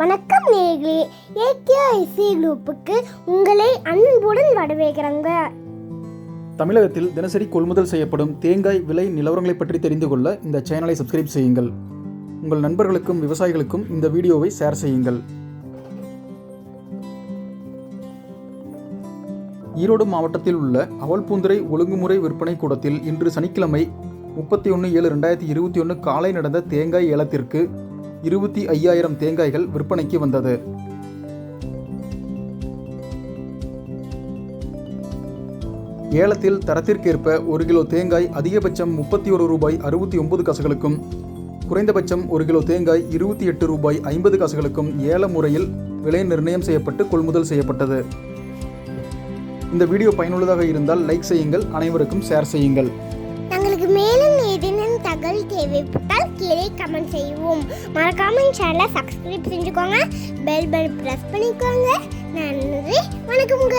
வணக்கம் நேர்களே. ஏகேஐசி குரூப்புக்கு உங்களை அன்புடன் வரவேற்கிறாங்க. தமிழகத்தில் தினசரி கொள்முதல் செய்யப்படும் தேங்காய் விலை நிலவரங்களை பற்றி தெரிந்து கொள்ள இந்த சேனலை சப்ஸ்கிரைப் செய்யுங்கள். உங்கள் நண்பர்களுக்கும் விவசாயிகளுக்கும் இந்த வீடியோவை ஷேர் செய்யுங்கள். ஈரோடு மாவட்டத்தில் உள்ள அவல்பூந்துறை ஒழுங்குமுறை விற்பனை கூடத்தில் இன்று சனிக்கிழமை முப்பத்தி ஒன்று ஏழு ரெண்டாயிரத்தி இருபத்தி ஒன்று காலை நடந்த தேங்காய் ஏலத்திற்கு இருபத்தி ஐயாயிரம் தேங்காய்கள் விற்பனைக்கு வந்தது. ஏலத்தில் தரத்திற்கேற்ப ஒரு கிலோ தேங்காய் அதிகபட்சம் முப்பத்தி ஒரு ரூபாய் அறுபத்தி ஒன்பது காசுகளுக்கும் குறைந்தபட்சம் ஒரு கிலோ தேங்காய் இருபத்தி எட்டு ரூபாய் ஐம்பது காசுகளுக்கும் ஏல முறையில் விலை நிர்ணயம் செய்யப்பட்டு கொள்முதல் செய்யப்பட்டது. இந்த வீடியோ பயனுள்ளதாக இருந்தால் லைக் செய்யுங்கள் அனைவருக்கும் ஷேர் செய்யுங்கள். தங்களுக்கு மேலும் ஏதேனும் தகவல் தேவைப்பட்டால் கீழே கமெண்ட் செய்வோம். மறக்காம சேனலை சப்ஸ்கிரைப் செஞ்சுக்கோங்க. பெல் பெல் ப்ரெஸ் பண்ணிக்கோங்க. நன்றி. வணக்கம்ங்க.